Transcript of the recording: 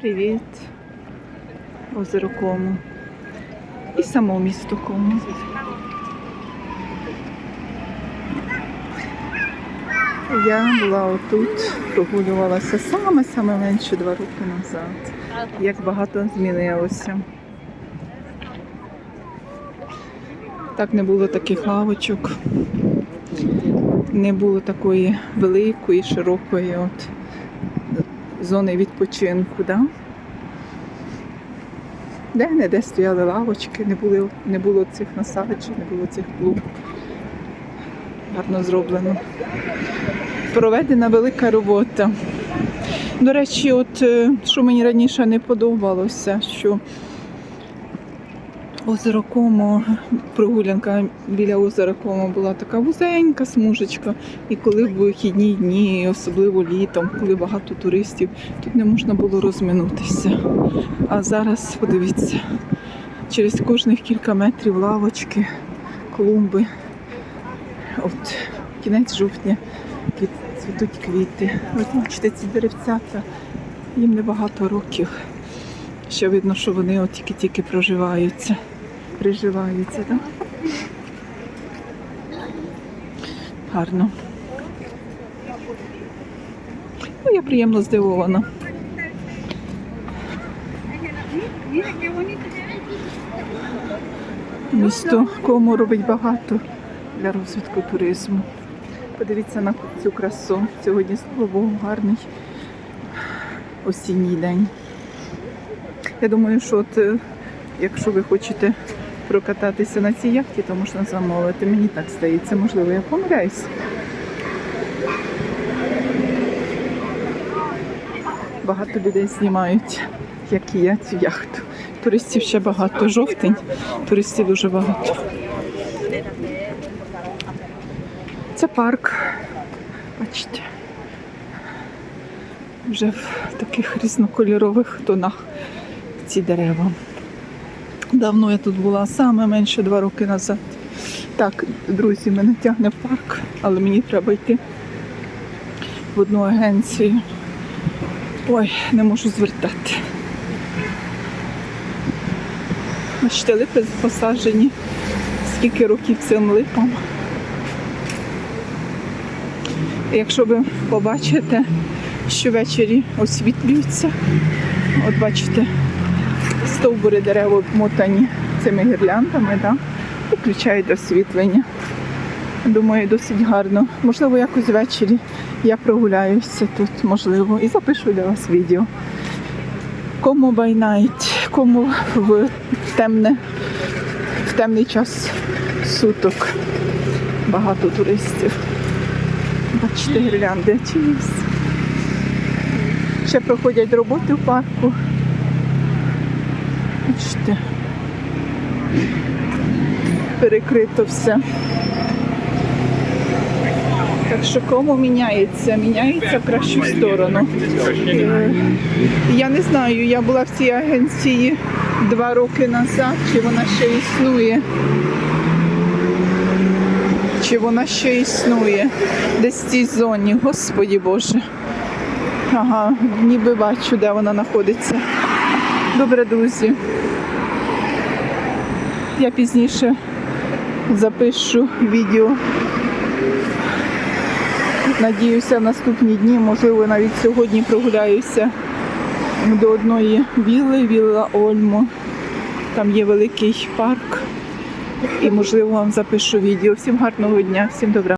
Привіт, озеро Кому. І само місто Кому. Я була отут, прогулювалася саме-саме менше два роки назад. Як багато змінилося. Так не було таких лавочок, не було такої великої, широкої от зони відпочинку. Да? Де не де стояли лавочки, не, були, не було цих насаджень, не було цих клуб. Гарно зроблено. Проведена велика робота. До речі, от е, що мені раніше не подобалося, що озеро Комо, прогулянка біля озера Комо була така вузенька смужечка. І коли в вихідні дні, особливо літом, коли багато туристів, тут не можна було розминутися. А зараз подивіться, через кожних кілька метрів лавочки, клумби. От кінець жовтня цвітуть квіти. Ось бачите, ці деревцята, їм небагато років. Ще видно, що вони от тільки-тільки проживаються, приживаються, так? Гарно. Ну, я приємно здивована. Місто кому робить багато для розвитку туризму. Подивіться на цю красу. Сьогодні, слава Богу, гарний осінній день. Я думаю, що от, е, якщо ви хочете прокататися на цій яхті, то можна замовити. Мені так здається, можливо, я помиляюсь. Багато людей знімають, як і я цю яхту. Туристів ще багато. Жовтень, туристів дуже багато. Це парк. Бачите. Вже в таких різнокольорових тонах ці дерева. Давно я тут була, саме менше два роки назад. Так, друзі, мене тягне в парк, але мені треба йти в одну агенцію. Ой, не можу звертати. Бачите, липи посаджені. Скільки років цим липам. Якщо ви побачите, що ввечері освітлюються, от бачите, стовбури дерев обмотані цими гірляндами, да? і включають освітлення. Думаю, досить гарно. Можливо, якось ввечері я прогуляюся тут, можливо, і запишу для вас відео. Кому night, кому в темне, в темний час суток. Багато туристів. Бачите, гірлянди чиїсь. Ще проходять роботи в парку. Бачите. Перекрито все. Так що кому міняється? Міняється в кращу сторону. Е, Я не знаю, я була в цій агенції два роки назад, чи вона ще існує. Чи вона ще існує десь в цій зоні, господі Боже. Ага, ніби бачу, де вона знаходиться. Добре, друзі. Я пізніше запишу відео. Надіюся, в наступні дні, можливо, навіть сьогодні прогуляюся до одної вілли, вілла Ольмо. Там є великий парк. І можливо вам запишу відео. Всім гарного дня, всім добра.